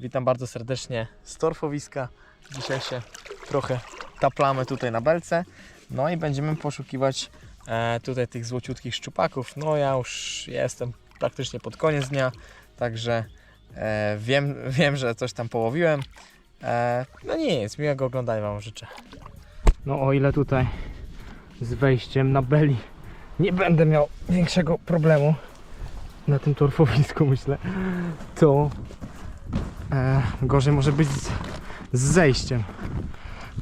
Witam bardzo serdecznie z torfowiska. Dzisiaj się trochę taplamy tutaj na belce. No i będziemy poszukiwać e, tutaj tych złociutkich szczupaków. No ja już jestem praktycznie pod koniec dnia, także e, wiem, wiem, że coś tam połowiłem. E, no nic, miłego oglądania Wam życzę. No o ile tutaj z wejściem na beli nie będę miał większego problemu na tym torfowisku myślę, to e, gorzej może być z, z zejściem.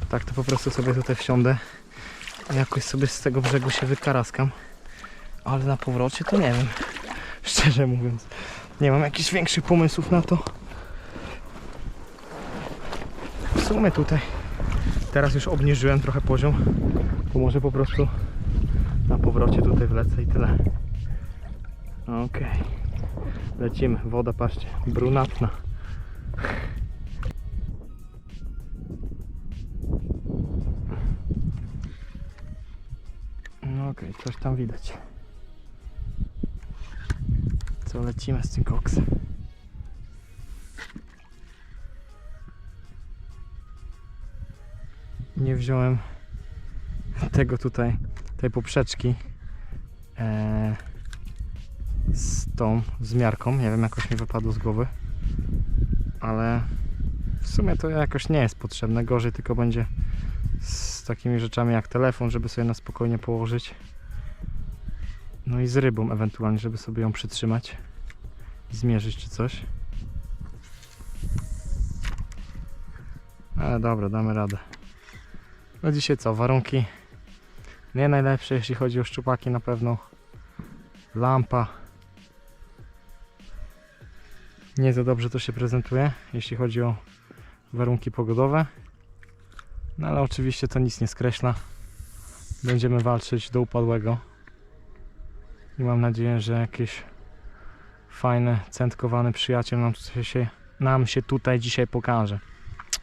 Tak to po prostu sobie tutaj wsiądę jakoś sobie z tego brzegu się wykaraskam. Ale na powrocie to nie wiem. Szczerze mówiąc. Nie mam jakichś większych pomysłów na to. W sumie tutaj teraz już obniżyłem trochę poziom. To może po prostu na powrocie tutaj wlecę i tyle. Okej. Lecimy. Woda, patrzcie. Brunatna. Coś tam widać. Co lecimy z tym koksem? Nie wziąłem tego tutaj, tej poprzeczki e, z tą zmiarką. Nie wiem, jakoś mi wypadło z głowy, ale w sumie to jakoś nie jest potrzebne. Gorzej tylko będzie z takimi rzeczami jak telefon, żeby sobie na spokojnie położyć. No i z rybą ewentualnie, żeby sobie ją przytrzymać i zmierzyć czy coś. Ale dobra, damy radę. No dzisiaj co, warunki nie najlepsze, jeśli chodzi o szczupaki na pewno. Lampa. Nie za dobrze to się prezentuje, jeśli chodzi o warunki pogodowe. No ale oczywiście to nic nie skreśla. Będziemy walczyć do upadłego. I mam nadzieję, że jakiś fajny, centkowany przyjaciel nam, się, nam się tutaj dzisiaj pokaże.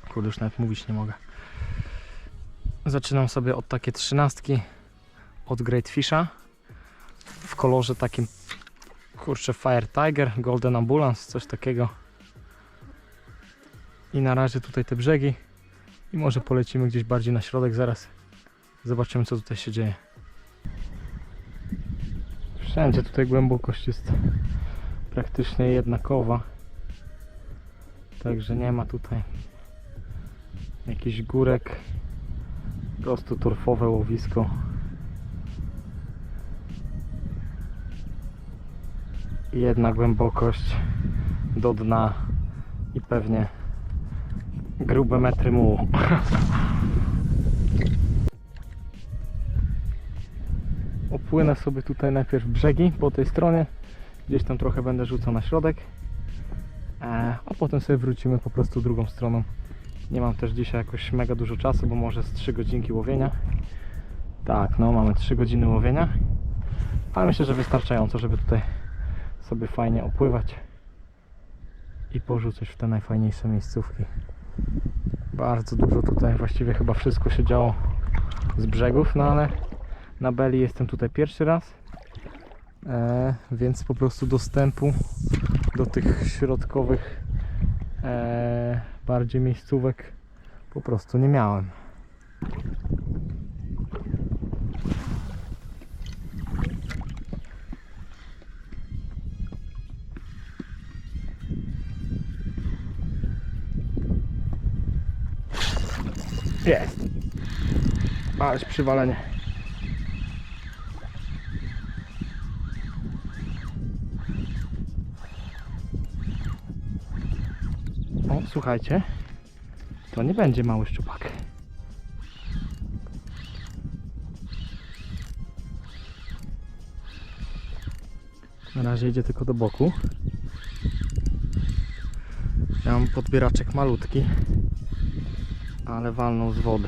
Kurde, już nawet mówić nie mogę. Zaczynam sobie od takie trzynastki od Great Fisha w kolorze takim kurczę Fire Tiger, Golden Ambulance, coś takiego. I na razie tutaj te brzegi i może polecimy gdzieś bardziej na środek zaraz. Zobaczymy co tutaj się dzieje. Wszędzie tutaj głębokość jest praktycznie jednakowa. Także nie ma tutaj jakichś górek. Po prostu torfowe łowisko. Jedna głębokość do dna i pewnie grube metry mułu. Opłynę sobie tutaj najpierw brzegi po tej stronie. Gdzieś tam trochę będę rzucał na środek. E, A potem sobie wrócimy po prostu drugą stroną. Nie mam też dzisiaj jakoś mega dużo czasu, bo może z 3 godzinki łowienia. Tak, no mamy 3 godziny łowienia. Ale myślę, że wystarczająco, żeby tutaj sobie fajnie opływać i porzucać w te najfajniejsze miejscówki. Bardzo dużo tutaj, właściwie chyba wszystko się działo z brzegów, no ale na Beli jestem tutaj pierwszy raz, e, więc po prostu dostępu do tych środkowych e, bardziej miejscówek po prostu nie miałem. Jest. Ależ przywalenie. Słuchajcie. To nie będzie mały szczupak. Na razie idzie tylko do boku. Ja mam podbieraczek malutki ale walnął z wody.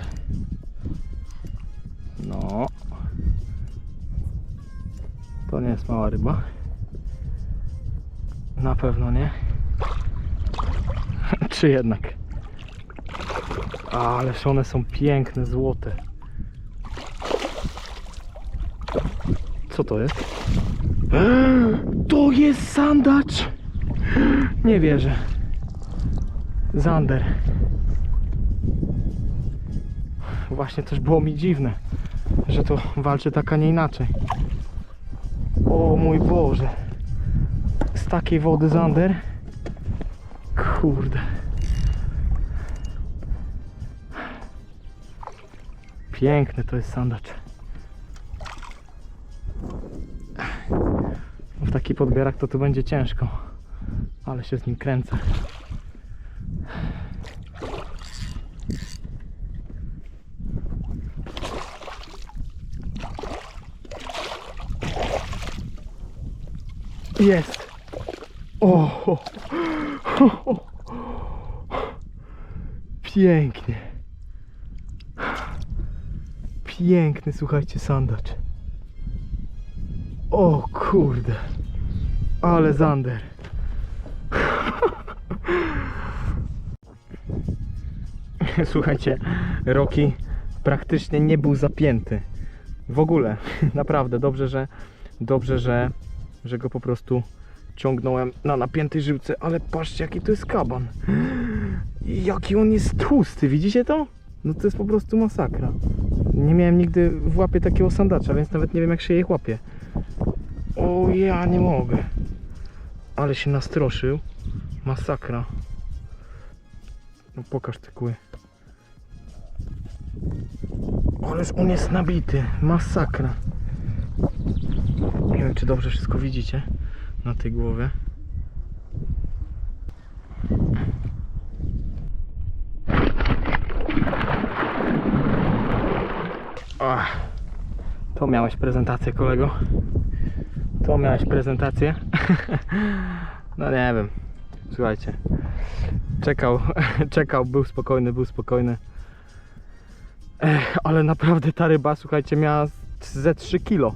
No. To nie jest mała ryba. Na pewno nie. Czy jednak? Ależ one są piękne, złote. Co to jest? To jest sandacz! Nie wierzę. Zander. Właśnie też było mi dziwne, że to walczy tak, a nie inaczej. O mój Boże. Z takiej wody Zander. Kurde. Piękny to jest sandacz. W taki podbierak to tu będzie ciężko. Ale się z nim kręcę. Jest. O! Pięknie. Piękny, słuchajcie, sandacz. O kurde. Ale zander. Słuchajcie, Roki praktycznie nie był zapięty. W ogóle, naprawdę dobrze, że dobrze, że, że go po prostu ciągnąłem na napiętej żyłce, ale patrzcie jaki to jest kaban. Jaki on jest tłusty, widzicie to? No to jest po prostu masakra. Nie miałem nigdy w łapie takiego sandacza, więc nawet nie wiem jak się jej łapie. O ja nie mogę. Ale się nastroszył. Masakra. No pokaż te kły. Ależ on jest nabity. Masakra. Nie wiem czy dobrze wszystko widzicie na tej głowie. To miałeś prezentację kolego. To miałeś prezentację. No nie wiem. Słuchajcie. Czekał, czekał, był spokojny, był spokojny. Ech, ale naprawdę ta ryba, słuchajcie, miała ze 3 kilo.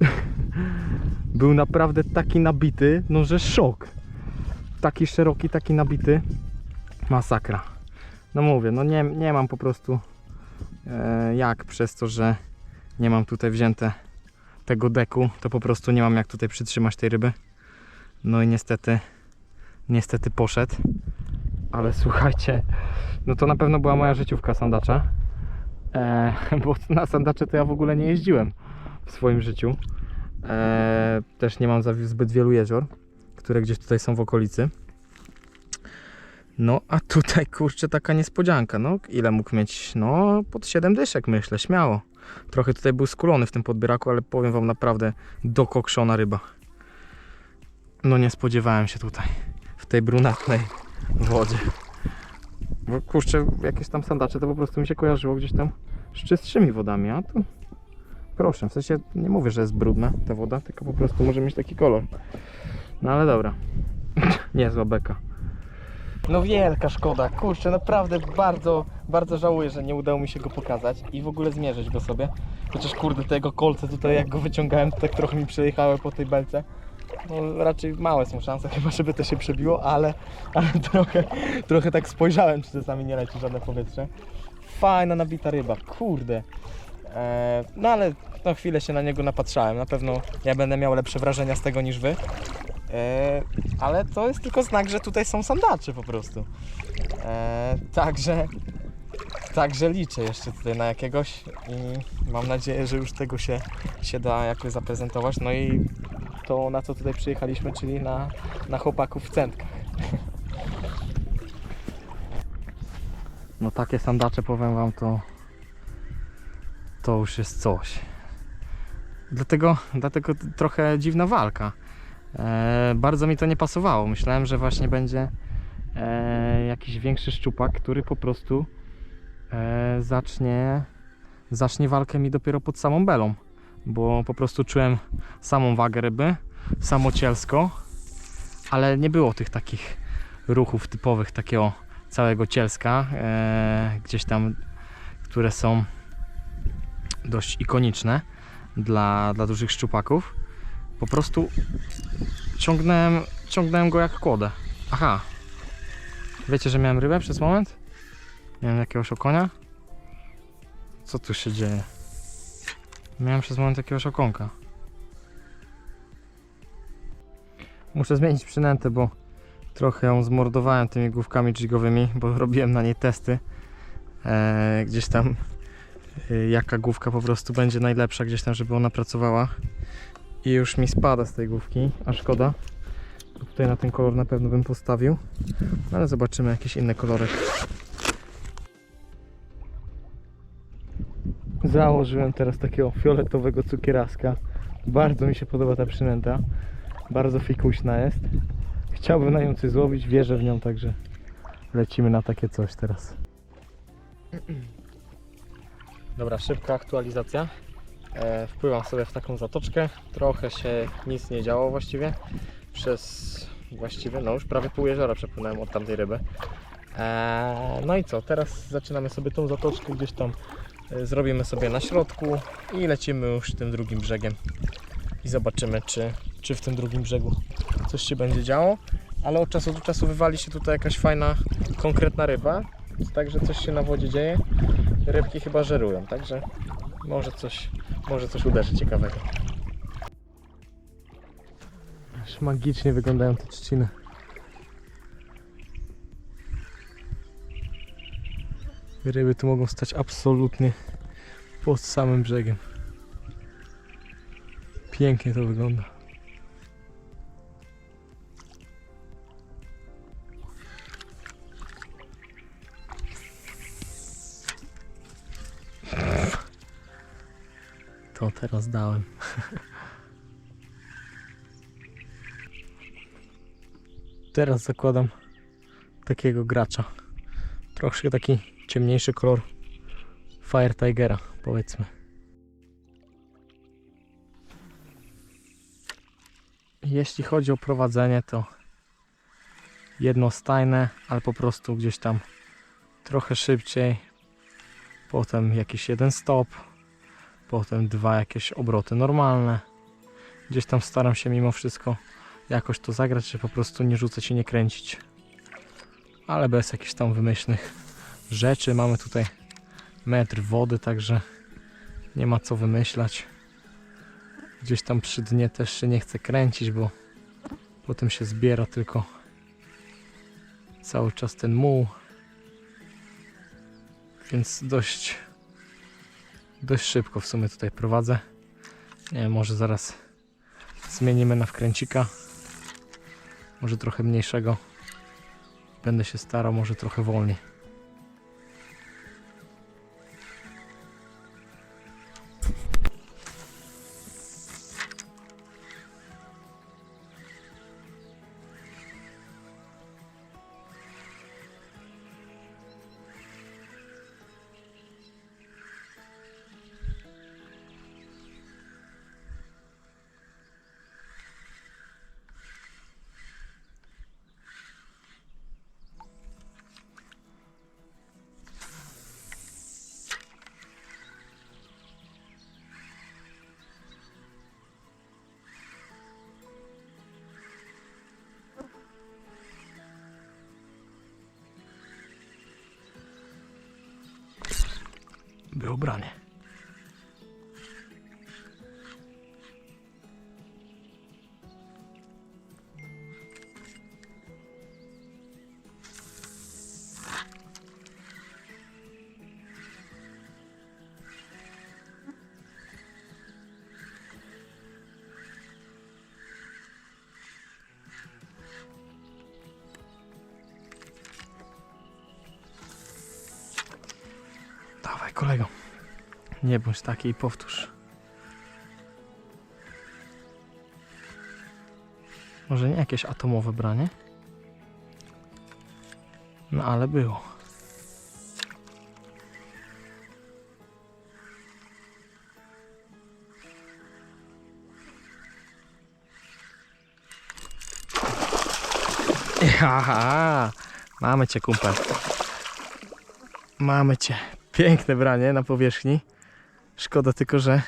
Był naprawdę taki nabity, no że szok. Taki szeroki, taki nabity. Masakra. No mówię, no nie, nie mam po prostu e, jak przez to, że nie mam tutaj wzięte tego deku, to po prostu nie mam jak tutaj przytrzymać tej ryby. No i niestety, niestety poszedł. Ale słuchajcie, no to na pewno była moja życiówka sandacza. E, bo na sandacze to ja w ogóle nie jeździłem w swoim życiu. E, też nie mam zbyt wielu jezior, które gdzieś tutaj są w okolicy. No, a tutaj kurczę taka niespodzianka. No, ile mógł mieć? No, pod 7 dyszek myślę, śmiało. Trochę tutaj był skulony w tym podbieraku, ale powiem wam naprawdę dokokszona ryba. No nie spodziewałem się tutaj w tej brunatnej wodzie. Bo kurczę, jakieś tam sandacze to po prostu mi się kojarzyło gdzieś tam z czystszymi wodami, a tu proszę, w sensie nie mówię, że jest brudna ta woda, tylko po prostu może mieć taki kolor. No ale dobra. Niezła beka. No wielka szkoda, kurczę, naprawdę bardzo, bardzo żałuję, że nie udało mi się go pokazać i w ogóle zmierzyć go sobie. Chociaż kurde, te jego kolce tutaj jak go wyciągałem, to tak trochę mi przejechały po tej belce. No raczej małe są szanse chyba, żeby to się przebiło, ale, ale trochę, trochę tak spojrzałem, czy czasami nie leci żadne powietrze. Fajna, nabita ryba, kurde. Eee, no ale na chwilę się na niego napatrzałem. Na pewno ja będę miał lepsze wrażenia z tego niż wy. Eee, ale to jest tylko znak, że tutaj są sandacze po prostu. Eee, także, także liczę jeszcze tutaj na jakiegoś i mam nadzieję, że już tego się, się da jakoś zaprezentować. No i to na co tutaj przyjechaliśmy, czyli na, na chłopaków w centkach. No takie sandacze powiem wam to to już jest coś. Dlatego, dlatego trochę dziwna walka. E, bardzo mi to nie pasowało. Myślałem, że właśnie będzie e, jakiś większy szczupak, który po prostu e, zacznie, zacznie walkę mi dopiero pod samą belą. Bo po prostu czułem samą wagę ryby, samocielsko, ale nie było tych takich ruchów typowych takiego całego cielska, e, gdzieś tam, które są dość ikoniczne dla, dla dużych szczupaków. Po prostu ciągnąłem, ciągnąłem go jak kłodę. Aha. Wiecie, że miałem rybę przez moment? Miałem jakiegoś okonia? Co tu się dzieje? Miałem przez moment jakiegoś okonka. Muszę zmienić przynętę, bo Trochę ją zmordowałem tymi główkami jigowymi, bo robiłem na niej testy. E, gdzieś tam y, jaka główka po prostu będzie najlepsza, gdzieś tam, żeby ona pracowała. I już mi spada z tej główki, a szkoda. Tutaj na ten kolor na pewno bym postawił. No ale zobaczymy jakiś inny kolorek. Założyłem teraz takiego fioletowego cukieraska. Bardzo mi się podoba ta przynęta. Bardzo fikuśna jest. Chciałbym na nią coś złowić, wierzę w nią, także lecimy na takie coś teraz. Dobra, szybka aktualizacja. E, wpływam sobie w taką zatoczkę. Trochę się nic nie działo właściwie. Przez właściwie, no już prawie pół jeziora przepłynąłem od tamtej ryby. E, no i co, teraz zaczynamy sobie tą zatoczkę gdzieś tam e, zrobimy sobie na środku i lecimy już tym drugim brzegiem i zobaczymy czy, czy w tym drugim brzegu coś się będzie działo ale od czasu do czasu wywali się tutaj jakaś fajna, konkretna ryba także coś się na wodzie dzieje rybki chyba żerują, także może coś, może coś uderzy ciekawego Aż magicznie wyglądają te trzciny Ryby tu mogą stać absolutnie pod samym brzegiem. Pięknie to wygląda. To teraz dałem. Teraz zakładam takiego gracza. Troszkę taki ciemniejszy kolor Fire Tigera, powiedzmy. Jeśli chodzi o prowadzenie, to jednostajne, ale po prostu gdzieś tam trochę szybciej. Potem jakiś jeden stop, potem dwa jakieś obroty normalne. Gdzieś tam staram się mimo wszystko jakoś to zagrać, że po prostu nie rzucać i nie kręcić. Ale bez jakichś tam wymyślnych rzeczy. Mamy tutaj metr wody, także nie ma co wymyślać. Gdzieś tam przy dnie też się nie chce kręcić, bo potem się zbiera tylko cały czas ten muł. Więc dość dość szybko w sumie tutaj prowadzę. Nie wiem, może zaraz zmienimy na wkręcika. Może trochę mniejszego. Będę się starał, może trochę wolniej. Było branie. Dawaj kolego. Nie bądź taki i powtórz. Może nie jakieś atomowe branie? No ale było. Aha, mamy cię kumpel. Mamy cię. Piękne branie na powierzchni. Szkoda tylko, że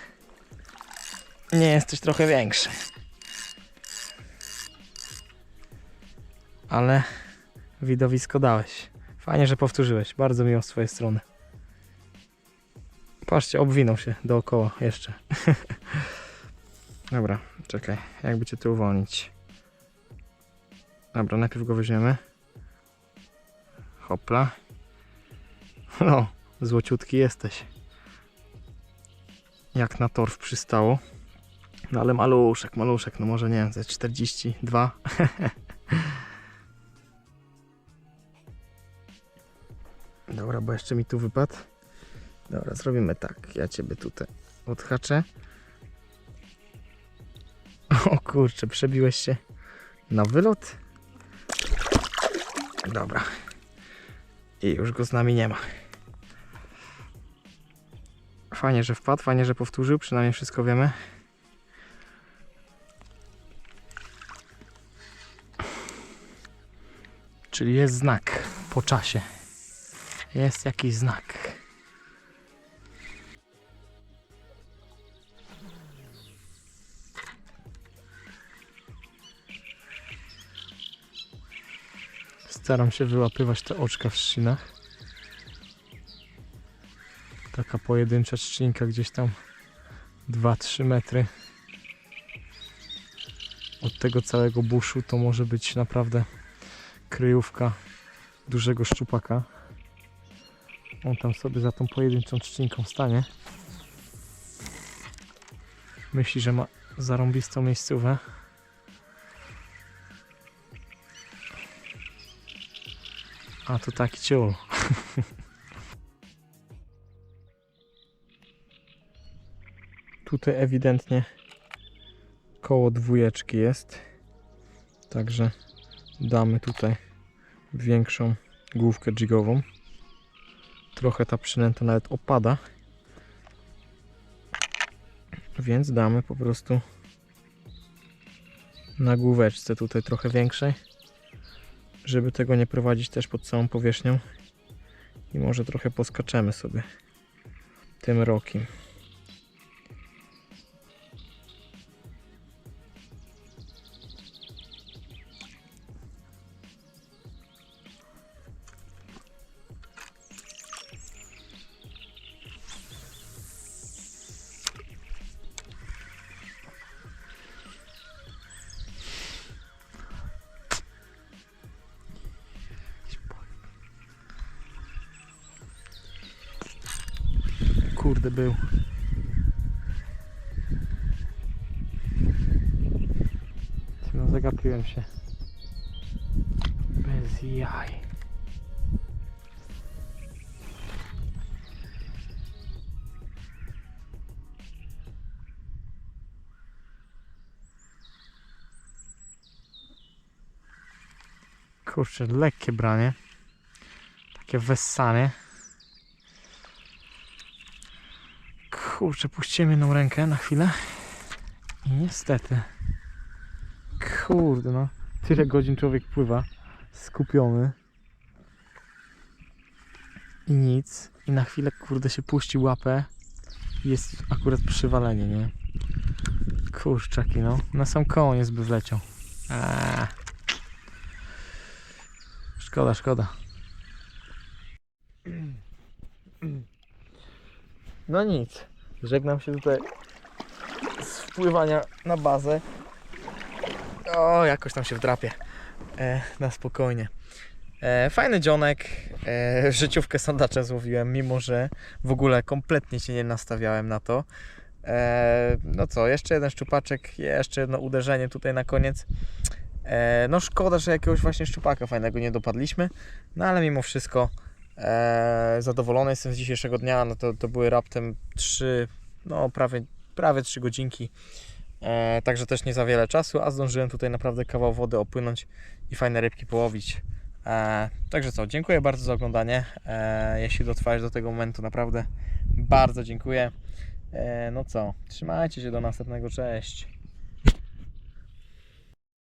nie jesteś trochę większy. Ale widowisko dałeś. Fajnie, że powtórzyłeś. Bardzo miło z twojej strony. Patrzcie, obwinął się dookoła jeszcze. Dobra, czekaj. Jakby cię tu uwolnić. Dobra, najpierw go weźmiemy. Hopla. No, złociutki jesteś. Jak na torf przystało. No ale maluszek, maluszek, no może nie wiem, ze 42. Dobra, bo jeszcze mi tu wypadł. Dobra, zrobimy tak. Ja ciebie tutaj odhaczę. O kurczę, przebiłeś się na wylot. Dobra. I już go z nami nie ma. Fajnie, że wpadł, fajnie, że powtórzył, przynajmniej wszystko wiemy. Czyli jest znak po czasie. Jest jakiś znak. Staram się wyłapywać te oczka w trzcinach. Taka pojedyncza trzcinka gdzieś tam 2-3 metry od tego całego buszu to może być naprawdę kryjówka dużego szczupaka. On tam sobie za tą pojedynczą trzcinką stanie. Myśli, że ma zarąbistą miejscówę. A to taki ciul. Tutaj ewidentnie koło dwójeczki jest. Także damy tutaj większą główkę jigową. Trochę ta przynęta nawet opada. Więc damy po prostu na główeczce tutaj trochę większej żeby tego nie prowadzić też pod całą powierzchnią i może trochę poskaczemy sobie tym rokiem. Zagapiłem się. Bez jaj. Kurczę, lekkie branie. Takie wessanie. Kurczę, puściłem jedną rękę na chwilę. I niestety. Kurde, no. Tyle godzin człowiek pływa. Skupiony. I nic. I na chwilę, kurde, się puści łapę. Jest akurat przywalenie, nie? Kurczaki, no. Na sam koniec by wleciał. Eee. Szkoda, szkoda. No nic. Żegnam się tutaj z wpływania na bazę. O, jakoś tam się wdrapię. E, na spokojnie. E, fajny dzionek. E, życiówkę sandacza złowiłem, mimo że w ogóle kompletnie się nie nastawiałem na to. E, no co, jeszcze jeden szczupaczek, jeszcze jedno uderzenie tutaj na koniec. E, no szkoda, że jakiegoś właśnie szczupaka fajnego nie dopadliśmy, no ale mimo wszystko e, zadowolony jestem z dzisiejszego dnia. No to, to były raptem 3, no prawie, prawie 3 godzinki. E, także też nie za wiele czasu, a zdążyłem tutaj naprawdę kawał wody opłynąć i fajne rybki połowić. E, także co, dziękuję bardzo za oglądanie. E, jeśli dotrwałeś do tego momentu, naprawdę bardzo dziękuję. E, no co, trzymajcie się do następnego, cześć.